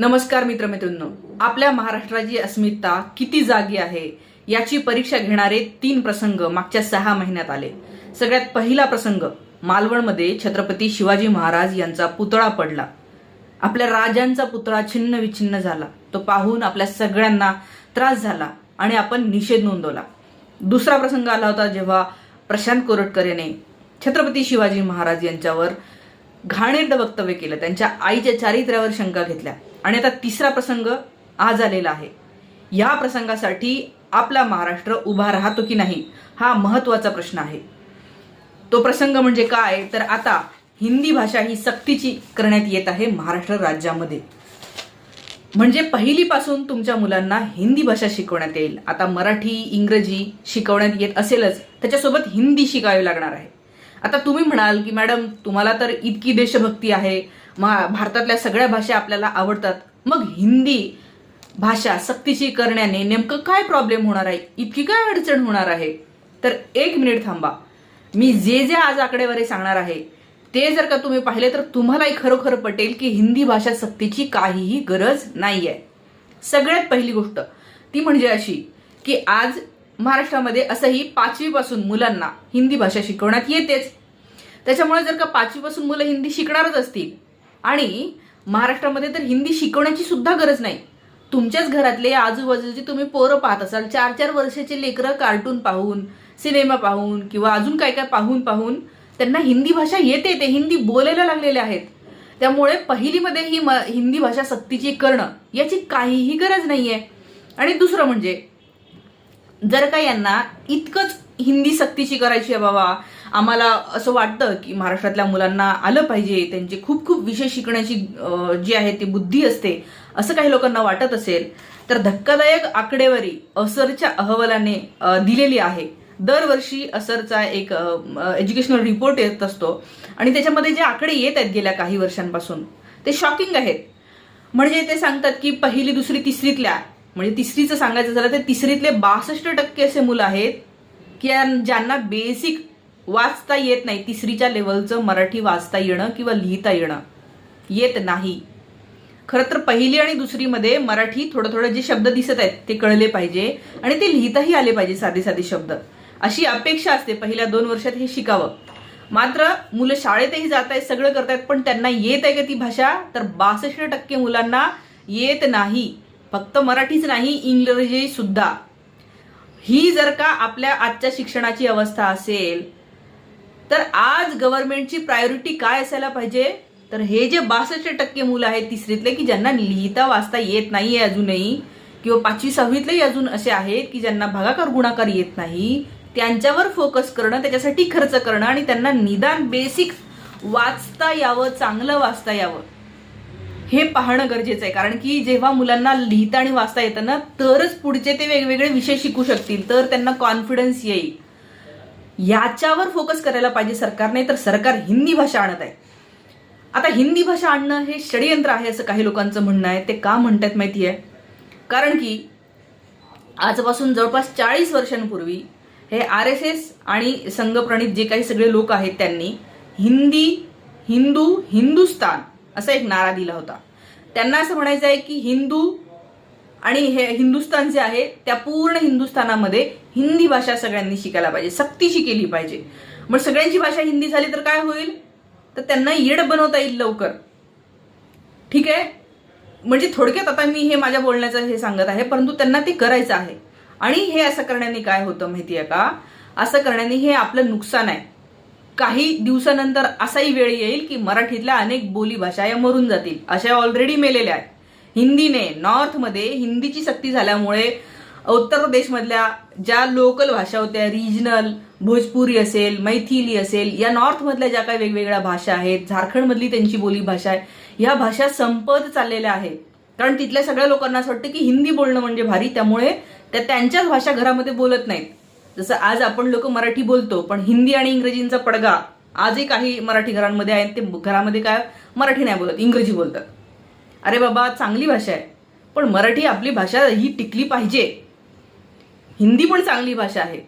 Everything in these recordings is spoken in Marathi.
नमस्कार मित्रमित्रांनो आपल्या महाराष्ट्राची अस्मिता किती जागी आहे याची परीक्षा घेणारे तीन प्रसंग मागच्या सहा महिन्यात आले. सगळ्यात पहिला प्रसंग मालवणमध्ये छत्रपती शिवाजी महाराज यांचा पुतळा पडला. आपल्या राजांचा पुतळा छिन्न विछिन्न झाला. तो पाहून आपल्या सगळ्यांना त्रास झाला आणि आपण निषेध नोंदवला. दुसरा प्रसंग आला होता जेव्हा प्रशांत कोरटकर याने छत्रपती शिवाजी महाराज यांच्यावर घाणेरडं वक्तव्य केलं. त्यांच्या आईच्या चारित्र्यावर शंका घेतल्या. आणि आता तिसरा प्रसंग आज आलेला आहे. या प्रसंगासाठी आपला महाराष्ट्र उभा राहतो की नाही हा महत्त्वाचा प्रश्न आहे. तो प्रसंग म्हणजे काय? तर आता हिंदी भाषा ही सक्तीची करण्यात येत आहे महाराष्ट्र राज्यामध्ये. म्हणजे पहिलीपासून तुमच्या मुलांना हिंदी भाषा शिकवण्यात येईल. आता मराठी इंग्रजी शिकवण्यात येत असेलच त्याच्यासोबत हिंदी शिकावी लागणार आहे. आता तुम्ही म्हणाल की मॅडम तुम्हाला तर इतकी देशभक्ती आहे. भारतातल्या सगळ्या भाषा आपल्याला आवडतात. मग हिंदी भाषा सक्तीची करण्याने नेमकं काय प्रॉब्लेम होणार आहे? इतकी काय अडचण होणार आहे? तर एक मिनिट थांबा. मी जे जे आज आकडेवारी सांगणार आहे ते जर का तुम्ही पाहिले तर तुम्हालाही खरोखर पटेल की हिंदी भाषा सक्तीची काहीही गरज नाही आहे सगळ्यात पहिली गोष्ट ती म्हणजे अशी की आज महाराष्ट्रामध्ये असंही पाचवीपासून मुलांना हिंदी भाषा शिकवण्यात येतेच. त्याच्यामुळे जर का पाचवीपासून मुलं हिंदी शिकणारच असतील आणि महाराष्ट्रामध्ये तर हिंदी शिकवण्याची सुद्धा गरज नाही. तुमच्याच घरातले आजूबाजूचे तुम्ही पोरं पाहत असाल चार चार वर्षाचे लेकरं कार्टून पाहून सिनेमा पाहून किंवा अजून काय काय पाहून पाहून त्यांना हिंदी भाषा येते ते हिंदी बोलायला लागलेले आहेत. त्यामुळे पहिलीमध्ये ही म हिंदी भाषा सक्तीची करणं याची काहीही गरज नाही आहे आणि दुसरं म्हणजे जर का यांना इतकंच हिंदी सक्तीची करायची आहे बाबा आम्हाला असं वाटतं की महाराष्ट्रातल्या मुलांना आलं पाहिजे त्यांची खूप खूप विषय शिकण्याची जी आहे ती बुद्धी असते असं काही लोकांना वाटत असेल तर धक्कादायक आकडेवारी असरच्या अहवालाने दिलेली आहे. दरवर्षी असरचा एक एज्युकेशनल रिपोर्ट येत असतो आणि त्याच्यामध्ये जे आकडे येत आहेत गेल्या काही वर्षांपासून ते शॉकिंग आहेत. म्हणजे ते सांगतात की पहिली दुसरी तिसरीतल्या म्हणजे तिसरीचं सांगायचं झालं तर तिसरीतले बासष्ट टक्के असे मुलं आहेत की ज्यांना बेसिक वाचता येत नाही. तिसरीच्या लेवलचं मराठी वाचता येणं किंवा लिहिता येणं येत नाही. खरं तर पहिली आणि दुसरीमध्ये मराठी थोडं थोडं जे शब्द दिसत आहेत ते कळले पाहिजे आणि ते लिहिताही आले पाहिजे साधे साधे शब्द. अशी अपेक्षा असते पहिल्या दोन वर्षात हे शिकावं. मात्र मुलं शाळेतही जात आहेत सगळं करतायत पण त्यांना येत आहे का ती भाषा? तर बासष्ट टक्के मुलांना येत नाही. फक्त मराठीच नाही इंग्रजी सुद्धा. ही जर का आपल्या आजच्या शिक्षणाची अवस्था असेल तर आज गव्हर्नमेंटची प्रायोरिटी काय असायला पाहिजे? तर हे जे बासष्ट टक्के मुलं आहेत तिसरीतले की ज्यांना लिहिता वाचता येत नाही आहे अजूनही किंवा पाचवी सहावीतलेही अजून असे आहेत की ज्यांना भागाकार गुणाकार येत नाही त्यांच्यावर फोकस करणं त्याच्यासाठी खर्च करणं आणि त्यांना निदान बेसिक वाचता यावं चांगलं वाचता यावं. हे पाहणं गरजेचं आहे. कारण की जेव्हा मुलांना लिहिता आणि वाचता येतं ना तरच पुढचे ते वेगवेगळे विषय शिकू शकतील. तर त्यांना कॉन्फिडन्स येईल. याच्यावर फोकस करायला पाहिजे सरकारने तर सरकार हिंदी भाषा आणत आहे. आता हिंदी भाषा आणणं हे षडयंत्र आहे असं काही लोकांचं म्हणणं आहे. ते का म्हणतात माहिती आहे? कारण की आजपासून जवळपास चाळीस वर्षांपूर्वी हे आर एस एस आणि संघप्रणित जे काही सगळे लोक आहेत त्यांनी हिंदी हिंदू हिंदुस्तान असा एक नारा दिला होता. त्यांना असं म्हणायचं आहे की हिंदू आणि हे हिंदुस्तान जे आहे त्या पूर्ण हिंदुस्थानामध्ये हिंदी भाषा सगळ्यांनी शिकायला पाहिजे सक्तीशी केली पाहिजे. मग सगळ्यांची भाषा हिंदी झाली तर काय होईल? तर त्यांना येड बनवता येईल लवकर. ठीक आहे? म्हणजे थोडक्यात आता मी हे माझ्या बोलण्याचं हे सांगत आहे परंतु त्यांना ते करायचं आहे. आणि हे असं करण्याने काय होतं माहिती आहे का? असं करण्याने हे आपलं नुकसान आहे. काही दिवसानंतर असाही वेळ येईल की मराठीतल्या अनेक बोलीभाषा या मरून जातील. अशा ऑलरेडी मेलेल्या आहेत. हिंदीने नॉर्थमध्ये हिंदीची सक्ती झाल्यामुळे उत्तर प्रदेशमधल्या ज्या लोकल भाषा होत्या रिजनल भोजपुरी असेल मैथिली असेल या नॉर्थमधल्या ज्या काही वेगवेगळ्या भाषा आहेत झारखंडमधली त्यांची बोली भाषा आहे ह्या भाषा संपत चाललेल्या आहेत. कारण तिथल्या सगळ्या लोकांना असं वाटतं की हिंदी बोलणं म्हणजे भारी त्यामुळे त्या त्यांच्याच भाषा घरामध्ये बोलत नाहीत. जसं आज आपण लोक मराठी बोलतो पण हिंदी आणि इंग्रजींचा पडगा आजही काही मराठी घरांमध्ये आहेत ते घरामध्ये काय मराठी नाही बोलत इंग्रजी बोलतात. अरे बाबा चांगली भाषा आहे पण मराठी आपली भाषा ही टिकली पाहिजे. हिंदी पण चांगली भाषा आहे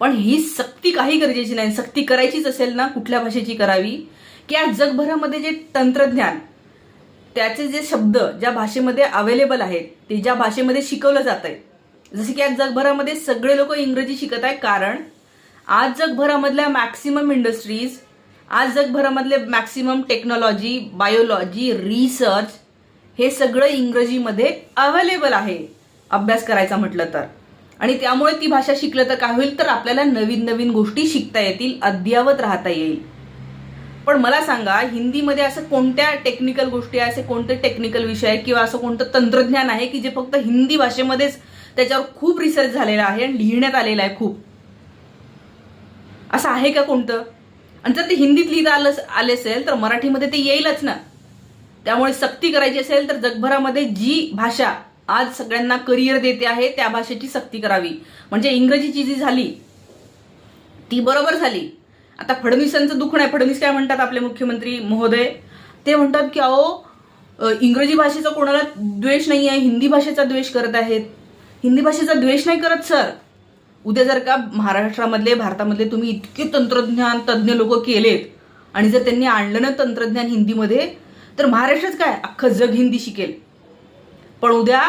पण ही सक्ती काही गरजेची नाही. सक्ती करायचीच असेल ना कुठल्या भाषेची करावी? की आज जगभरामध्ये जे तंत्रज्ञान त्याचे जे शब्द ज्या भाषेमध्ये अवेलेबल आहेत ते ज्या भाषेमध्ये शिकवलं जात आहे जसे की आज जगभरामध्ये सगळे लोक इंग्रजी शिकत आहेत कारण आज जगभरामधल्या मॅक्सिमम इंडस्ट्रीज आज जगभरामधले मॅक्सिमम टेक्नॉलॉजी बायोलॉजी रिसर्च हे सगळं इंग्रजीमध्ये अवेलेबल आहे अभ्यास करायचा म्हटलं तर. आणि त्यामुळे ती भाषा शिकलं तर काय होईल? तर आपल्याला नवीन नवीन गोष्टी शिकता येतील अद्ययावत राहता येईल. पण मला सांगा हिंदीमध्ये असं कोणत्या टेक्निकल गोष्टी आहे असे कोणते टेक्निकल विषय आहे किंवा असं कोणतं तंत्रज्ञान आहे की जे फक्त हिंदी भाषेमध्येच त्याच्यावर खूप रिसर्च झालेला आहे आणि लिहिण्यात आलेला आहे खूप. असं आहे का कोणतं? आणि जर ते हिंदीत लिहिता आलं आले असेल तर मराठीमध्ये ते येईलच ना. त्यामुळे सक्ती करायची असेल तर जगभरामध्ये जी भाषा आज सगळ्यांना करिअर देते आहे त्या भाषेची सक्ती करावी. म्हणजे इंग्रजीची जी झाली ती बरोबर झाली. आता फडणवीसांचं दुःख नाही. फडणवीस काय म्हणतात आपले मुख्यमंत्री महोदय? ते म्हणतात की अहो इंग्रजी भाषेचा कोणाला द्वेष नाही आहे हिंदी भाषेचा द्वेष करत आहेत. हिंदी भाषेचा द्वेष नाही करत सर. उद्या जर का महाराष्ट्रामधले भारतामधले तुम्ही इतके तंत्रज्ञान तज्ज्ञ लोक केलेत आणि जर त्यांनी आणलं ना तंत्रज्ञान हिंदीमध्ये तर महाराष्ट्रच काय? अख्खं जग हिंदी शिकेल. पण उद्या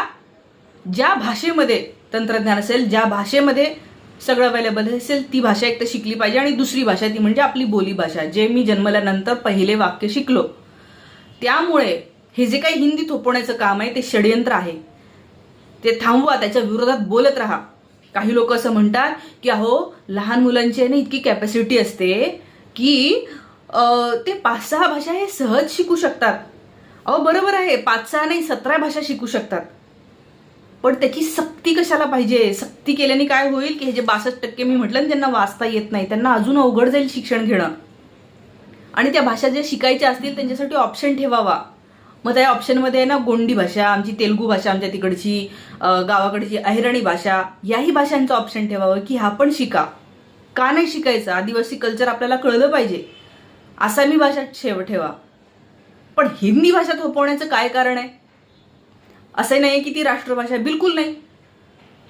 ज्या भाषेमध्ये तंत्रज्ञान असेल ज्या भाषेमध्ये सगळं अवेलेबल असेल ती भाषा एक तर शिकली पाहिजे आणि दुसरी भाषा ती म्हणजे आपली बोली भाषा जे मी जन्मल्यानंतर पहिले वाक्य शिकलो. त्यामुळे हे जे काही हिंदी थोपवण्याचं काम आहे ते षडयंत्र आहे. ते थांबवा त्याच्या विरोधात बोलत राहा. काही लोक असं म्हणतात की अहो लहान मुलांची आहे ना इतकी कॅपॅसिटी असते की ते पाच सहा भाषा हे सहज शिकू शकतात. अहो बरोबर आहे पाच सहा नाही सतरा भाषा शिकू शकतात. पण त्याची सक्ती कशाला पाहिजे? सक्ती केल्याने काय होईल की हे जे बासष्ट टक्के मी म्हटलं ज्यांना वाचता येत नाही त्यांना अजून अवघड जाईल शिक्षण घेणं. आणि त्या भाषा ज्या शिकायच्या असतील त्यांच्यासाठी ऑप्शन ठेवावा. मग त्या ऑप्शनमध्ये आहे ना गोंडी भाषा आमची तेलगू भाषा आमच्या तिकडची गावाकडची अहिराणी भाषा याही भाषांचं ऑप्शन ठेवावं की हा पण शिका. का नाही शिकायचं? आदिवासी कल्चर आपल्याला कळलं पाहिजे. आसामी भाषा ठेव ठेवा. पण हिंदी भाषा थोपवण्याचं काय कारण आहे? असं नाही की ती राष्ट्रभाषा बिलकुल नाही.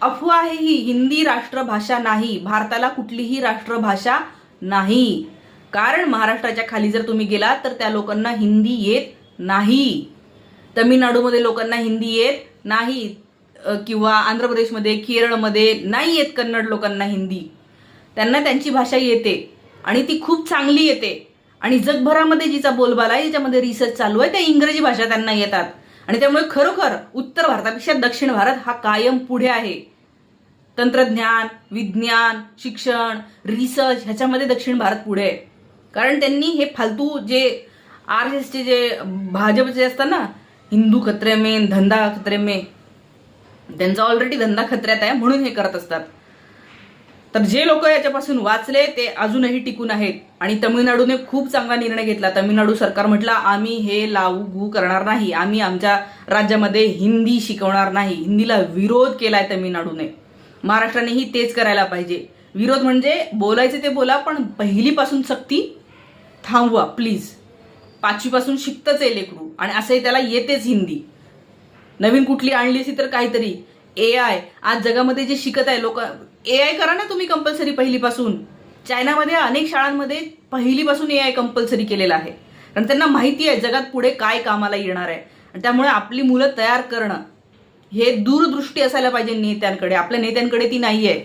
अफवा आहे ही हिंदी राष्ट्रभाषा नाही. भारताला कुठलीही राष्ट्रभाषा नाही. कारण महाराष्ट्राच्या खाली जर तुम्ही गेलात तर त्या लोकांना हिंदी येत नाही. तमिळनाडूमध्ये लोकांना हिंदी येत नाही किंवा आंध्र प्रदेशमध्ये केरळमध्ये नाही येत कन्नड लोकांना हिंदी. त्यांना त्यांची भाषा येते आणि ती खूप चांगली येते. आणि जगभरामध्ये जिचा बोलबाला आहे ज्याच्यामध्ये रिसर्च चालू आहे त्या इंग्रजी भाषा त्यांना येतात. आणि त्यामुळे खरोखर उत्तर भारतापेक्षा दक्षिण भारत हा कायम पुढे आहे. तंत्रज्ञान विज्ञान शिक्षण रिसर्च ह्याच्यामध्ये दक्षिण भारत पुढे आहे. कारण त्यांनी हे फालतू जे आर एस एसचे जे भाजपचे असतात ना हिंदू खत्रे में धंदा खत्रे में त्यांचा ऑलरेडी धंदा खत्र्यात आहे म्हणून हे करत असतात. तर जे लोक याच्यापासून वाचले ते अजूनही टिकून आहेत. आणि तमिळनाडूने खूप चांगला निर्णय घेतला. तमिळनाडू सरकार म्हटलं आम्ही हे लागू करणार नाही. आम्ही आमच्या राज्यामध्ये हिंदी शिकवणार नाही. हिंदीला विरोध केलाय तमिळनाडूने. महाराष्ट्रानेही तेच करायला पाहिजे. विरोध म्हणजे बोलायचे ते बोला पण पहिलीपासून सक्ती थांबवा प्लीज पाचवीपासून शिकतच आहे लेकरू. आणि असंही त्याला येतेच हिंदी. नवीन कुठली आणली असेल तर काहीतरी. ए आय आज जगामध्ये जे शिकत आहे लोक ए आय करा ना तुम्ही कंपल्सरी पहिलीपासून. चायनामध्ये अनेक शाळांमध्ये पहिलीपासून ए आय कंपल्सरी केलेलं आहे. कारण त्यांना माहिती आहे जगात पुढे काय कामाला येणार आहे. आणि त्यामुळे आपली मुलं तयार करणं हे दूरदृष्टी असायला पाहिजे नेत्यांकडे. आपल्या नेत्यांकडे ती नाही आहे.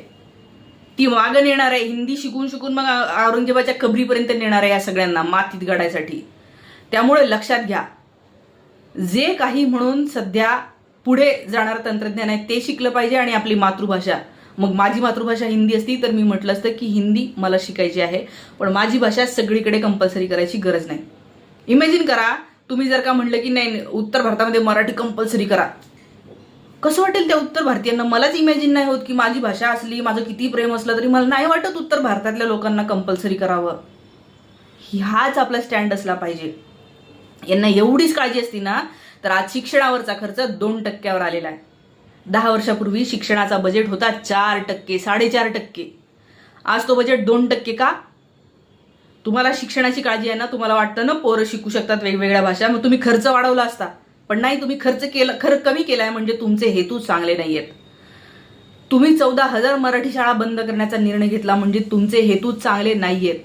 ती मागं नेणार आहे. हिंदी शिकून शिकून मग औरंगजेबाच्या कबरीपर्यंत नेणार आहे या सगळ्यांना मातीत गाडायसाठी. त्यामुळे लक्षात घ्या. जे काही म्हणून सध्या पुढे जाणारं तंत्रज्ञान आहे ते शिकलं पाहिजे आणि आपली मातृभाषा. मग माझी मातृभाषा हिंदी असती तर मी म्हटलं असतं की हिंदी मला शिकायची आहे पण माझी भाषा सगळीकडे कंपल्सरी करायची गरज नाही. इमॅजिन करा तुम्ही जर का म्हटलं की नाही उत्तर भारतामध्ये मराठी कंपल्सरी करा. कसं वाटेल त्या उत्तर भारतीयांना? मलाच इमॅजिन नाही होत की माझी भाषा असली माझं किती प्रेम असलं तरी मला नाही वाटत उत्तर भारतातल्या लोकांना कंपल्सरी करावं. ह्याच आपला स्टँड असला पाहिजे. यांना एवढीच काळजी असती ना तर आज शिक्षणावरचा खर्च दोन टक्क्यावर आलेला आहे. दहा वर्षापूर्वी शिक्षणाचा बजेट होता चार टक्के साडेचार टक्के. आज तो बजेट दोन टक्के का? तुम्हाला शिक्षणाची काळजी आहे ना तुम्हाला वाटतं ना पोरं शिकू शकतात वेगवेगळ्या भाषा मग तुम्ही खर्च वाढवला असता. पण नाही तुम्ही खर्च केला खर्च कमी केलाय म्हणजे तुमचे हेतू चांगले नाही आहेत तुम्ही चौदा हजार मराठी शाळा बंद करण्याचा निर्णय घेतला म्हणजे तुमचे हेतू चांगले नाही आहेत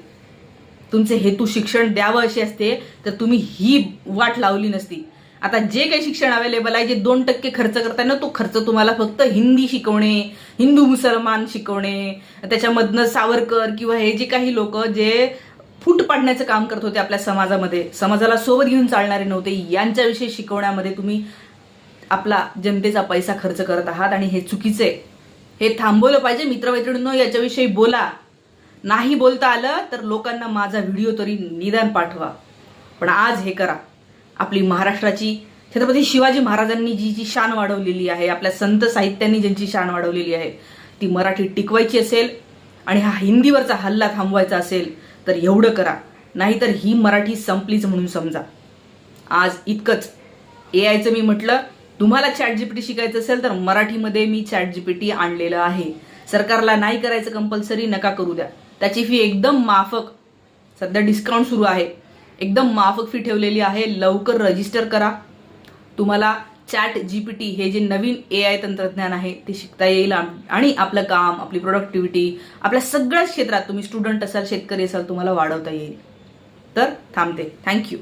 तुमचे हेतू शिक्षण द्यावं अशी असते तर तुम्ही ही वाट लावली नसती. आता जे काही शिक्षण अवेलेबल आहे जे दोन टक्के खर्च करताय ना तो खर्च तुम्हाला फक्त हिंदी शिकवणे हिंदू मुसलमान शिकवणे त्याच्यामधनं सावरकर किंवा हे जे काही लोक जे फूट पाडण्याचं काम करत होते आपल्या समाजामध्ये समाजाला सोबत घेऊन चालणारे नव्हते यांच्याविषयी शिकवण्यामध्ये तुम्ही आपला जनतेचा पैसा खर्च करत आहात आणि हे चुकीचे हे थांबवलं पाहिजे. मित्रमैत्रिणींनो याच्याविषयी बोला. नाही बोलता आलं तर लोकांना माझा व्हिडिओ तरी निदान पाठवा. पण आज हे करा. आपली महाराष्ट्राची छत्रपती शिवाजी महाराजांनी जी जी शान वाढवलेली आहे आपल्या संत साहित्यांनी ज्यांची शान वाढवलेली आहे ती मराठी टिकवायची असेल आणि हा हिंदीवरचा हल्ला थांबवायचा असेल तर एवढं करा. नाहीतर ही मराठी संपलीच म्हणून समजा. आज इतकंच. ए आयचं मी म्हटलं तुम्हाला चॅट जीपीटी शिकायचं असेल तर मराठीमध्ये मी चॅट जीपीटी आणलेलं आहे. सरकारला नाही करायचं कंपल्सरी नका करू द्या. त्याची फी एकदम माफक. सध्या डिस्काउंट सुरू आहे. एकदम माफक फी ठेवलेली आहे. लवकर रजिस्टर करा. तुम्हाला चॅट जी पी टी हे जे नवीन ए आय तंत्रज्ञान आहे ते शिकता येईल. आणि आपलं काम आपली प्रोडक्टिव्हिटी आपल्या सगळ्याच क्षेत्रात तुम्ही स्टुडंट असाल शेतकरी असाल तुम्हाला वाढवता येईल. तर थांबते. थँक्यू